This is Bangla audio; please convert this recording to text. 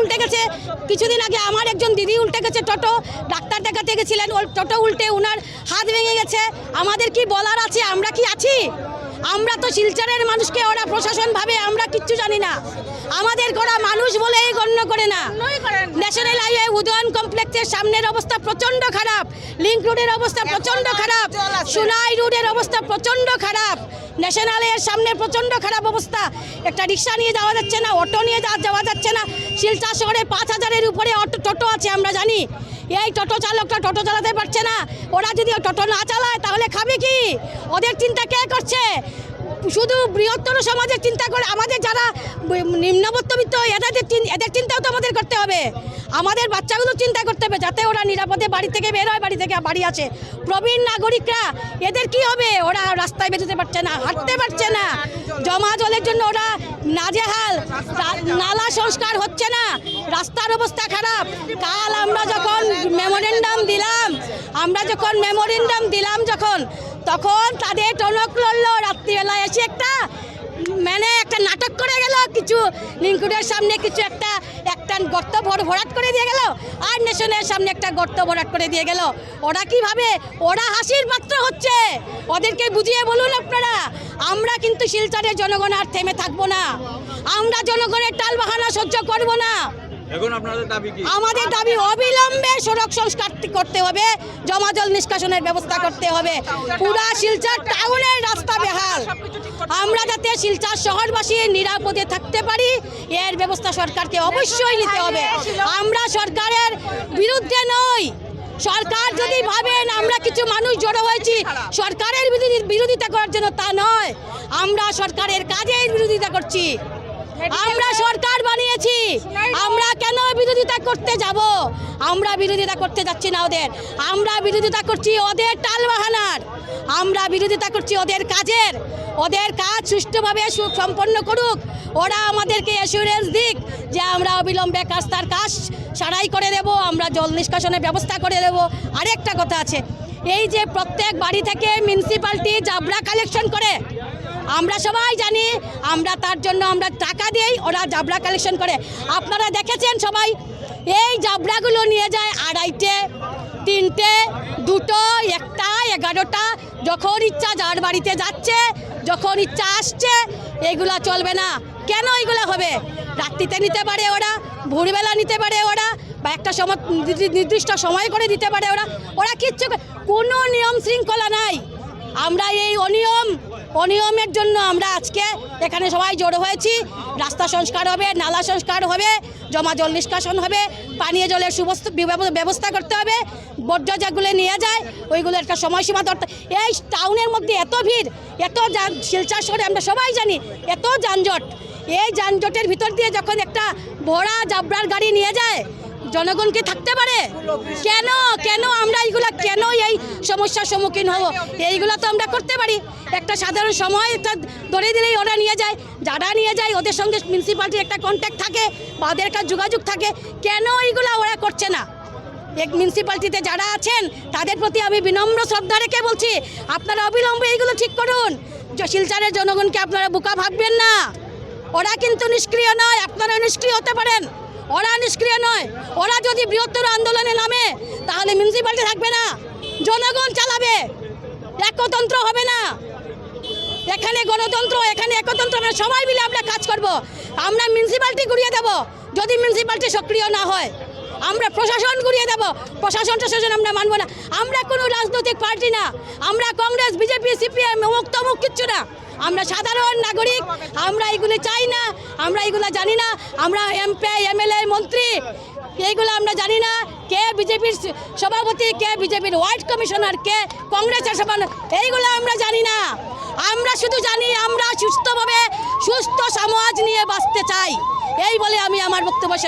উল্টে গেছে। কিছুদিন আগে আমার একজন দিদি উল্টে গেছে টোটো, ডাক্তার দেখাতে গেছিলেন টোটো উল্টে ওনার হাত ভেঙে গেছে। আমাদের কি বলার আছে? আমরা কি আছি? আমরা তো শিলচরের মানুষকে ওরা প্রশাসন ভাবে আমরা কিচ্ছু জানি না। আমাদের করা মানুষ বলেই গণ্য করে না। ন্যাশনাল হাইওয়ে উদয়ন কমপ্লেক্সের সামনের অবস্থা প্রচণ্ড খারাপ। লিঙ্ক রোডের অবস্থা প্রচণ্ড খারাপ। সোনাই রোডের অবস্থা প্রচণ্ড খারাপ। ন্যাশনালের সামনে প্রচণ্ড খারাপ অবস্থা। একটা রিক্সা নিয়ে যাওয়া যাচ্ছে না অটো নিয়ে যাওয়া যাচ্ছে না। শিলচর শহরে পাঁচ হাজারের উপরে অটো টোটো আছে আমরা জানি। এই টোটো চালকটা টোটো চালাতে পারছে না। ওরা যদি টোটো না চালায়, তাহলে খাবে কি? ওদের চিন্তা কে করছে? শুধু বৃহত্তর সমাজের চিন্তা করে, আমাদের যারা নিম্নমধ্যবিত্ত এদের এদের চিন্তাও তো আমাদের করতে হবে। আমাদের বাচ্চাগুলো চিন্তা করতে হবে, যাতে ওরা নিরাপদে বাড়ি থেকে বের হয়, বাড়ি থেকে বাড়ি আসে। প্রবীণ নাগরিকরা, এদের কি হবে? ওরা রাস্তায় বেরোতে পারছে না, হাঁটতে পারছে না। জমা জলের জন্য ওরা নাজেহাল। নালা সংস্কার হচ্ছে না। রাস্তার অবস্থা খারাপ। কাল আমরা যখন আমরা যখন মেমোরেন্ডাম দিলাম যখন তখন তাদের টনক লড়লো। রাত্রিবেলা এসে একটা মানে একটা নাটক করে গেল। কিছু লিঙ্কুডের সামনে কিছু একটা একটা গর্ত ভর ভরাট করে দিয়ে গেল। আর নেশনের সামনে একটা গর্ত ভরাট করে দিয়ে গেল। ওরা কীভাবে ওরা হাসির পাত্র হচ্ছে? ওদেরকে বুঝিয়ে বলুন আপনারা। আমরা কিন্তু শিলচরের জনগণ আর থেমে থাকব না। আমরা জনগণের টাল বাহানা সহ্য করব না। আমাদের দাবি অবিলম্বে সড়ক সংস্কার করতে হবে, জমা জল নিষ্কাশনের ব্যবস্থা করতে হবে। পুরা শিলচর টাউনের রাস্তা বেহাল। আমরা যাতে শিলচর শহরবাসী নিরাপদে থাকতে পারি, এর ব্যবস্থা সরকারকে অবশ্যই নিতে হবে। আমরা সরকারের বিরুদ্ধে নই। সরকার যদি ভাবেন আমরা কিছু মানুষ জড়ো হয়েছি, সরকারের বিরোধিতা করার জন্য তা নয়। আমরা সরকারের কাজের বিরোধিতা করছি। আমরা সরকার আমরা কেন বিরোধিতা করতে যাব? আমরা বিরোধিতা করতে যাচ্ছি না ওদের। আমরা বিরোধিতা করছি ওদের টাল বাহানার আমরা বিরোধিতা করছি ওদের কাজের। ওদের কাজ সুষ্ঠুভাবে সম্পন্ন করুক। ওরা আমাদেরকে অ্যাসুরেন্স দিক যে আমরা অবিলম্বে কাজ তার কাজ সারাই করে দেব। আমরা জল নিষ্কাশনের ব্যবস্থা করে দেব। আরেকটা কথা আছে। এই যে প্রত্যেক বাড়ি থেকে মিউনিসিপালিটি জাবরা কালেকশন করে আমরা সবাই জানি, আমরা তার জন্য আমরা টাকা দিই ওরা জাবরা কালেকশন করে। আপনারা দেখেছেন সবাই? এই জাবরাগুলো নিয়ে যায় আড়াইটে, তিনটে, দুটো, একটা, এগারোটা, যখন ইচ্ছা যার বাড়িতে যাচ্ছে, যখন ইচ্ছা আসছে এগুলা চলবে না। কেন এগুলো হবে? রাত্রিতে নিতে পারে ওরা, ভোরবেলা নিতে পারে ওরা, বা একটা সময় নির্দিষ্ট সময় করে দিতে পারে ওরা। ওরা কিচ্ছু কোনো নিয়ম শৃঙ্খলা নাই। আমরা এই অনিয়ম অনিয়মের জন্য আমরা আজকে এখানে সবাই জড়ো হয়েছি। রাস্তা সংস্কার হবে, নালা সংস্কার হবে, জমা জল নিষ্কাশন হবে, পানীয় জলের সুবস্ত ব্যবস্থা করতে হবে। বর্জ্য যেগুলো নিয়ে যায়, ওইগুলো একটা সময়সীমা ধরতে এই টাউনের মধ্যে এত ভিড়, এত যান- শিলচর শহরে আমরা সবাই জানি, এত যানজট। এই যানজটের ভিতর দিয়ে যখন একটা ভরা জাবরার গাড়ি নিয়ে যায় জনগণকে থাকতে পারে? কেন? কেন আমরা এইগুলা কেন এই সমস্যার সম্মুখীন হব? এইগুলা তো আমরা করতে পারি। একটা সাধারণ সময় ধরে দিলেই ওরা নিয়ে যায়, যারা নিয়ে যায় ওদের সঙ্গে মিউনিসিপ্যালিটির একটা কন্ট্যাক্ট থাকে, বা ওদের একটা যোগাযোগ থাকে। কেন এইগুলা ওরা করছে না? এক মিউনিসিপ্যালিটিতে যারা আছেন, তাদের প্রতি আমি বিনম্র শ্রদ্ধা রেখে বলছি, আপনারা অবিলম্বে এইগুলো ঠিক করুন। শিলচরের জনগণকে আপনারা বোকা ভাববেন না। ওরা কিন্তু নিষ্ক্রিয় নয়, আপনারা নিষ্ক্রিয় হতে পারেন। ওরা নিষ্ক্রিয় নয়। ওরা যদি বৃহত্তর আন্দোলনে নামে, তাহলে মিউনিসিপ্যালিটি থাকবে না। জনগণ চালাবে। একতন্ত্র হবে না। এখানে গণতন্ত্র, এখানে একতন্ত্র, আমরা সবাই মিলে আমরা কাজ করব। আমরা মিউনিসিপ্যালিটি ঘুরিয়ে দেব, যদি মিউনিসিপ্যালিটি সক্রিয় না হয়। আমরা প্রশাসন ঘুরিয়ে দেব। প্রশাসন প্রশাসন আমরা মানবো না। আমরা কোনো রাজনৈতিক পার্টি না। আমরা কংগ্রেস, বিজেপি, সিপিএম অমুক তমুক কিচ্ছু না। আমরা সাধারণ নাগরিক, আমরা এগুলি চাই না, আমরা এগুলো জানি না। আমরা এমপি এমএলএ মন্ত্রী এইগুলো আমরা জানি না। কে বিজেপির সভাপতি, কে বিজেপির ওয়ার্ড কমিশনার, কে কংগ্রেসের সভাপতি, এইগুলো আমরা জানি না। আমরা শুধু জানি আমরা সুস্থভাবে সুস্থ সমাজ নিয়ে বাঁচতে চাই। এই বলে আমি আমার বক্তব্য শেষ